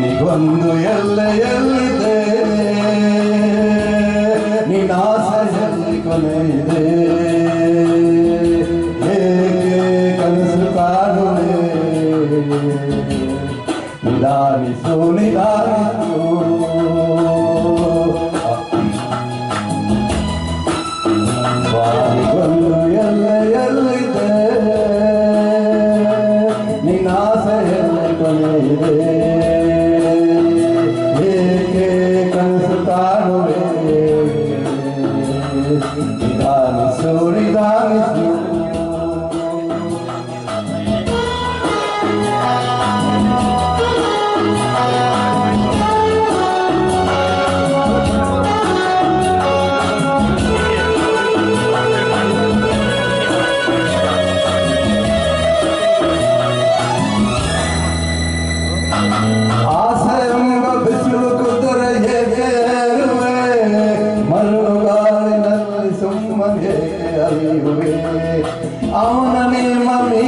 ನಿಗೊಂದು ಎಲ್ಲೆಯಲ್ಲಿದೆ ನಿನ್ನ ಆಸೆಯಲ್ಲಿ ಕೊನೆ ಇದೆ ಹೇಗೆ ಕನಸು ಕಾಣುವೆ? ನಿಧಾನಿಸು ನಿಧಾನಿಸು ವಾಯು Suridam is beautiful. मे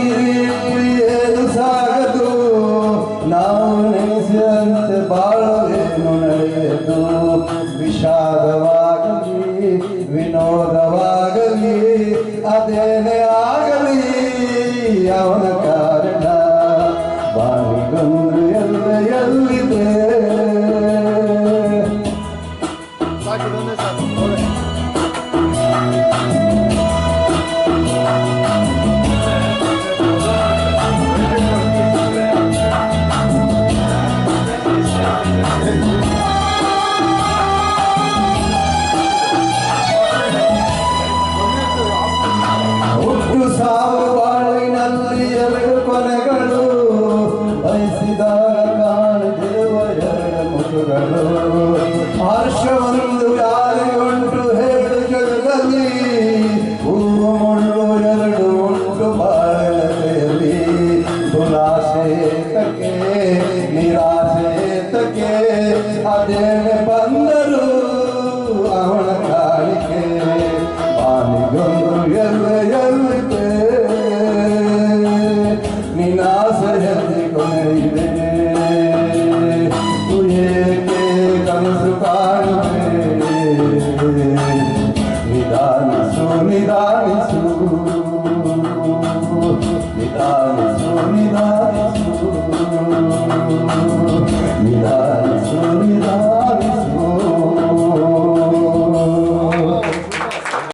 सघूं न निराशे तके अदेन बंद